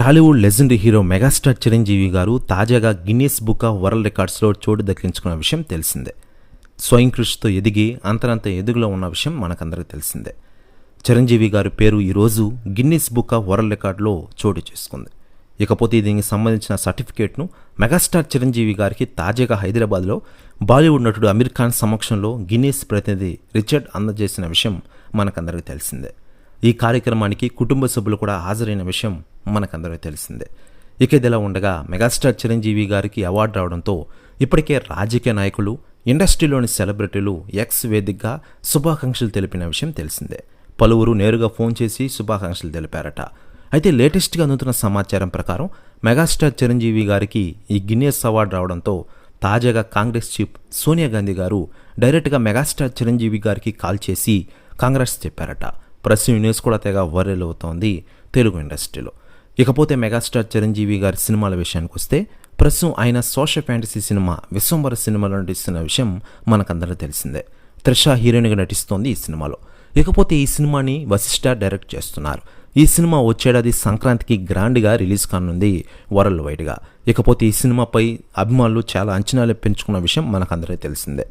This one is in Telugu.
Tollywood legend hero megastar Chiranjeevi garu తాజాగా గిన్నీస్ బుక్ ఆఫ్ వరల్డ్ రికార్డ్స్లో చోటు దక్కించుకున్న విషయం తెలిసిందే. స్వయం కృషితో ఎదిగి అంతరంత ఎదుగులో ఉన్న విషయం మనకందరికీ తెలిసిందే. చిరంజీవి గారి పేరు ఈరోజు గిన్నీస్ బుక్ ఆఫ్ వరల్డ్ రికార్డులో చోటు చేసుకుంది. ఇకపోతే దీనికి సంబంధించిన సర్టిఫికేట్ను మెగాస్టార్ చిరంజీవి గారికి తాజాగా హైదరాబాద్లో బాలీవుడ్ నటుడు అమీర్ ఖాన్ సమక్షంలో గిన్నీస్ ప్రతినిధి రిచర్డ్ అందజేసిన విషయం మనకందరికీ తెలిసిందే. ఈ కార్యక్రమానికి కుటుంబ సభ్యులు కూడా హాజరైన విషయం మనకందరికీ తెలిసిందే. ఇక ఇదిలా ఉండగా మెగాస్టార్ చిరంజీవి గారికి అవార్డు రావడంతో ఇప్పటికే రాజకీయ నాయకులు ఇండస్ట్రీలోని సెలబ్రిటీలు ఎక్స్ వేదికగా శుభాకాంక్షలు తెలిపిన విషయం తెలిసిందే. పలువురు నేరుగా ఫోన్ చేసి శుభాకాంక్షలు తెలిపారట. అయితే లేటెస్ట్గా అందుతున్న సమాచారం ప్రకారం మెగాస్టార్ చిరంజీవి గారికి ఈ గిన్నెస్ అవార్డు రావడంతో తాజాగా కాంగ్రెస్ చీఫ్ సోనియా గాంధీ గారు డైరెక్ట్గా మెగాస్టార్ చిరంజీవి గారికి కాల్ చేసి కాంగ్రెస్ చెప్పారట. ప్రెస్ న్యూస్ కూడా తెగ వైరల్ అవుతోంది తెలుగు ఇండస్ట్రీలో. ఇకపోతే మెగాస్టార్ చిరంజీవి గారి సినిమాల విషయానికి వస్తే ప్రస్తుతం ఆయన సోషల్ ఫ్యాంటసీ సినిమా విశ్వంబర సినిమాలో నటిస్తున్న విషయం మనకందరూ తెలిసిందే. త్రిష హీరోయిన్గా నటిస్తోంది ఈ సినిమాలో. ఇకపోతే ఈ సినిమాని వశిష్ఠ డైరెక్ట్ చేస్తున్నారు. ఈ సినిమా వచ్చేడాది సంక్రాంతికి గ్రాండ్గా రిలీజ్ కానుంది వరల్డ్ వైడ్గా. ఇకపోతే ఈ సినిమాపై అభిమానులు చాలా అంచనాలు పెంచుకున్న విషయం మనకందరికీ తెలిసిందే.